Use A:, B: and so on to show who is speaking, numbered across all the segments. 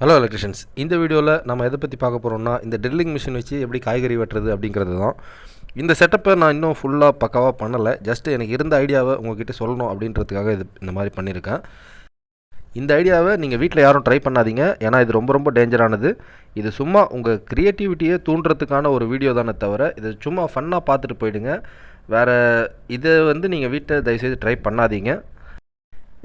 A: Hello electricians இந்த வீடியோவில் நம்ம எதை பற்றி பார்க்க போகிறோம்னா இந்த ட்ரில்லிங் மிஷின் வச்சு எப்படி காய்கறி வெட்டுறது அப்படிங்கிறது தான். இந்த செட்டப்பை நான் இன்னும் ஃபுல்லாக பக்காவாக பண்ணலை. ஜஸ்ட் எனக்கு இருந்த ஐடியாவை உங்ககிட்ட சொல்லணும் அப்படின்றதுக்காக இது இந்த மாதிரி பண்ணியிருக்கேன் இந்த ஐடியாவை நீங்கள் வீட்டில் யாரும் ட்ரை பண்ணாதீங்க. ஏன்னா இது ரொம்ப ரொம்ப டேஞ்சரானது இது சும்மா உங்கள் க்ரியேட்டிவிட்டியை தூண்டுறதுக்கான ஒரு வீடியோ தானே தவிர இது சும்மா ஃபன்னாக பார்த்துட்டு போயிடுங்க. வேறு இதை வந்து நீங்கள் வீட்டை தயவுசெய்து ட்ரை பண்ணாதீங்க.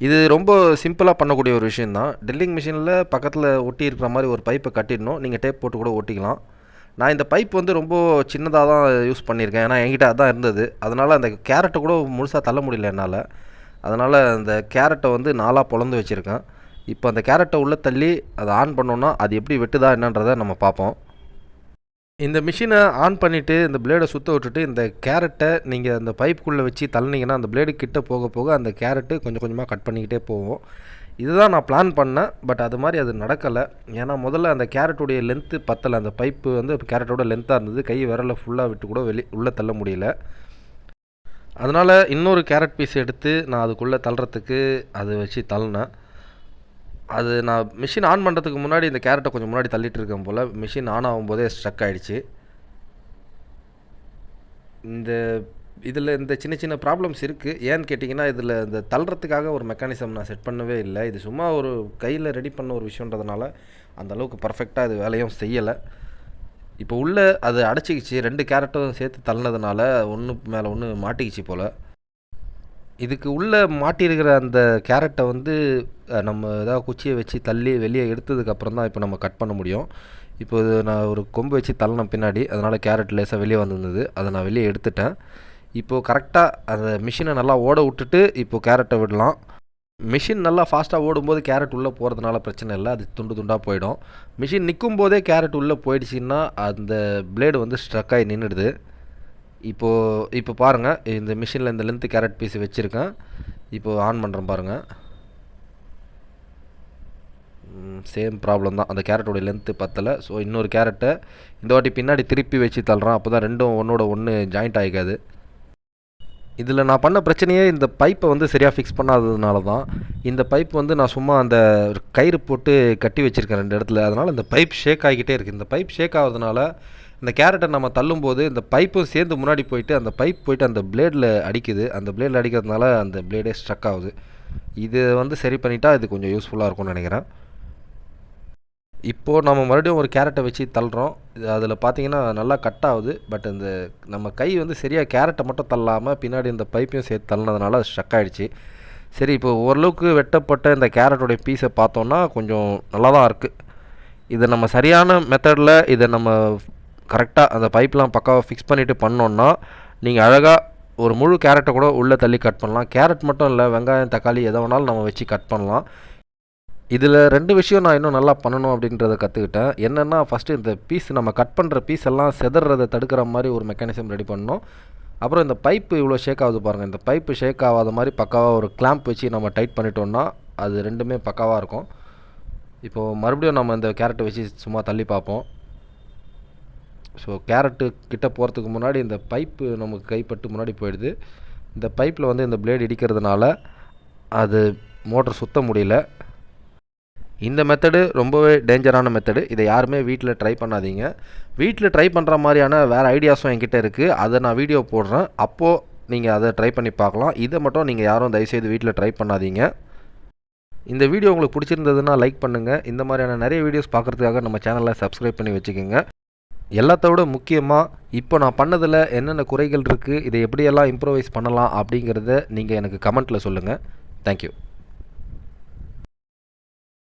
A: இது ரொம்ப சிம்பிளாக பண்ணக்கூடிய ஒரு விஷயந்தான் ட்ரில்லிங் மிஷினில் பக்கத்தில் ஒட்டி இருக்கிற மாதிரி ஒரு பைப்பை கட்டிடணும். நீங்கள் டேப் போட்டு கூட ஒட்டிக்கலாம். நான் இந்த பைப் வந்து ரொம்ப சின்னதாக தான் யூஸ் பண்ணியிருக்கேன். ஏன்னா என்கிட்ட அதான் இருந்தது. அதனால் அந்த கேரட்டை கூட முழுசாக தள்ள முடியல என்னால். அதனால் அந்த கேரட்டை வந்து நாலாக பொழந்து வச்சுருக்கேன். இப்போ அந்த கேரட்டை உள்ளே தள்ளி அதை ஆன் பண்ணோன்னா அது எப்படி வெட்டுதா என்னன்றதை நம்ம பார்ப்போம். இந்த மிஷினை ஆன் பண்ணிவிட்டு இந்த பிளேடை சுற்ற விட்டுட்டு இந்த கேரட்டை நீங்கள் அந்த பைப்புக்குள்ளே வச்சு தள்ளினீங்கன்னா அந்த பிளேடு கிட்ட போக போக அந்த கேரட்டு கொஞ்சம் கொஞ்சமாக கட் பண்ணிக்கிட்டே போவோம் இதுதான் நான் பிளான் பண்ணேன் பட் அது மாதிரி அது நடக்கலை. ஏன்னா முதல்ல அந்த கேரட்டுடைய லென்த்து பத்தலை. அந்த பைப்பு வந்து கேரட்டோட லென்த்தாக இருந்தது. கை விரலை ஃபுல்லாக விட்டு கூட வெளி உள்ளே தள்ள முடியல. அதனால் இன்னொரு கேரட் பீஸ் எடுத்து நான் அதுக்குள்ளே தள்ளுறதுக்கு அதை வச்சு தள்ளினேன். அது நான் மிஷின் ஆன் பண்ணுறதுக்கு முன்னாடி இந்த கேரட்டை கொஞ்சம் முன்னாடி தள்ளிட்டு இருக்கேன் போல். மிஷின் ஆன் ஆகும்போதே ஸ்ட்ரக் ஆகிடுச்சு இந்த இதில் இந்த சின்ன சின்ன ப்ராப்ளம்ஸ் இருக்குது ஏன்னு கேட்டிங்கன்னா இதில் இந்த தள்ளுறதுக்காக ஒரு மெக்கானிசம் நான் செட் பண்ணவே இல்லை. இது சும்மா ஒரு கையில் ரெடி பண்ண ஒரு விஷயன்றதுனால அந்த அளவுக்கு பர்ஃபெக்டாக இது வேலையும் செய்யலை. இப்போ உள்ளே அது அடைச்சிக்கிச்சு. ரெண்டு கேரட்டும் சேர்த்து தள்ளினதுனால ஒன்று மேலே ஒன்று மாட்டிக்கிச்சு போல். இதுக்கு உள்ளே மாட்டியிருக்கிற அந்த கேரட்டை வந்து நம்ம ஏதாவது குச்சியை வச்சு தள்ளி வெளியே எடுத்ததுக்கப்புறம் தான் இப்போ நம்ம கட் பண்ண முடியும். இப்போ இது நான் ஒரு கொம்பு வச்சு தள்ளின பின்னாடி அதனால் கேரட் லேசாக வெளியே வந்திருந்தது. அதை நான் வெளியே எடுத்துட்டேன். இப்போது கரெக்டாக அந்த மிஷினை நல்லா ஓட விட்டுட்டு இப்போது கேரட்டை விடலாம். மிஷின் நல்லா ஃபாஸ்ட்டாக ஓடும்போது கேரட் உள்ளே போகிறதுனால பிரச்சனை இல்லை. அது துண்டு துண்டாக போயிடும். மிஷின் நிற்கும் போதே கேரட் உள்ளே போயிடுச்சுன்னா அந்த பிளேடு வந்து ஸ்ட்ரக் ஆகி நின்றுடுது. இப்போது இப்போ பாருங்கள் இந்த மிஷினில் இந்த லென்த்து கேரட் பீஸ் வச்சுருக்கேன். இப்போது ஆன் பண்ணுறேன் பாருங்கள் சேம் ப்ராப்ளம் தான். அந்த கேரட்டோட லென்த்து பத்தலை. ஸோ இன்னொரு கேரட்டை இந்த வாட்டி பின்னாடி திருப்பி வச்சு தள்ளுறான். அப்போ தான் ரெண்டும் ஒன்றோட ஒன்று ஜாயிண்ட் ஆகிக்காது இதில் நான் பண்ண பிரச்சனையே இந்த பைப்பை வந்து சரியாக ஃபிக்ஸ் பண்ணாததுனால தான். இந்த பைப் வந்து நான் சும்மா அந்த ஒரு கயிறு போட்டு கட்டி வச்சுருக்கேன் ரெண்டு இடத்துல. அதனால் இந்த பைப் ஷேக் ஆகிக்கிட்டே இருக்குது இந்த பைப் ஷேக் ஆகிறதுனால இந்த கேரட்டை நம்ம தள்ளும்போது இந்த பைப்பும் சேர்ந்து முன்னாடி போயிட்டு அந்த பைப் போயிட்டு அந்த பிளேடில் அடிக்குது. அந்த பிளேடில் அடிக்கிறதுனால அந்த பிளேடே ஸ்ட்ரக் ஆகுது. இது வந்து சரி பண்ணிட்டா இது கொஞ்சம் யூஸ்ஃபுல்லாக இருக்கும்னு நினைக்கிறேன். இப்போது நம்ம மறுபடியும் ஒரு கேரட்டை வச்சு தள்ளுறோம். இது அதில் பார்த்தீங்கன்னா நல்லா கட் ஆகுது. பட் இந்த நம்ம கை வந்து சரியாக கேரட்டை மட்டும் தள்ளாமல் பின்னாடி இந்த பைப்பையும் சேர்த்து தள்ளினதுனால அது ஸ்ட்ரக் ஆகிடுச்சு சரி இப்போ ஓரளவுக்கு வெட்டப்பட்ட இந்த கேரட்டோடைய பீஸை பார்த்தோன்னா கொஞ்சம் நல்லா தான் இருக்குது இதை நம்ம சரியான மெத்தடில் இதை நம்ம கரெக்டாக அந்த பைப்லாம் பக்காவாக ஃபிக்ஸ் பண்ணிவிட்டு பண்ணோன்னா நீங்கள் அழகாக ஒரு முழு கேரட்டை கூட உள்ளே தள்ளி கட் பண்ணலாம். கேரட் மட்டும் இல்லை வெங்காயம் தக்காளி எதை வேணாலும் நம்ம வச்சு கட் பண்ணலாம். இதில் ரெண்டு விஷயம் நான் இன்னும் நல்லா பண்ணணும் அப்படின்றத கற்றுக்கிட்டேன் என்னென்னா ஃபஸ்ட்டு இந்த பீஸ் நம்ம கட் பண்ணுற பீஸ் எல்லாம் செதறதை தடுக்கிற மாதிரி ஒரு மெக்கானிசம் ரெடி பண்ணணும். அப்புறம் இந்த பைப்பு இவ்வளோ ஷேக் ஆகுது பாருங்கள் இந்த பைப்பு ஷேக் ஆகாத மாதிரி பக்காவாக ஒரு கிளாம்ப் வச்சு நம்ம டைட் பண்ணிட்டோம்னா அது ரெண்டுமே பக்காவாக இருக்கும். இப்போது மறுபடியும் நம்ம இந்த கேரட்டை வச்சு சும்மா தள்ளி பார்ப்போம். ஸோ கேரட்டு கிட்ட போகிறதுக்கு முன்னாடி இந்த பைப்பு நமக்கு கைப்பட்டு முன்னாடி போயிடுது. இந்த பைப்பில் வந்து இந்த பிளேடு இடிக்கிறதுனால அது மோட்டர் சுத்த முடியல. இந்த மெத்தடு ரொம்பவே டேஞ்சரான மெத்தடு இதை யாருமே வீட்டில் ட்ரை பண்ணாதீங்க. வீட்டில் ட்ரை பண்ணுற மாதிரியான வேறு ஐடியாஸும் என்கிட்ட இருக்குது அதை நான் வீடியோ போடுறேன். அப்போது நீங்கள் அதை ட்ரை பண்ணி பார்க்கலாம். இதை மட்டும் நீங்கள் யாரும் தயவுசெய்து வீட்டில் ட்ரை பண்ணாதீங்க. இந்த வீடியோ உங்களுக்கு பிடிச்சிருந்ததுன்னா லைக் பண்ணுங்கள் இந்த மாதிரியான நிறைய வீடியோஸ் பார்க்குறதுக்காக நம்ம சேனலை சப்ஸ்கிரைப் பண்ணி வச்சுக்கோங்க. எல்லாத்த விட முக்கியமாக இப்போ நான் பண்ணதில் என்னென்ன குறைகள் இருக்குது இதை எப்படியெல்லாம் இம்ப்ரூவைஸ் பண்ணலாம் அப்படிங்கிறத நீங்கள் எனக்கு கமெண்ட்டில் சொல்லுங்கள் தேங்க்யூ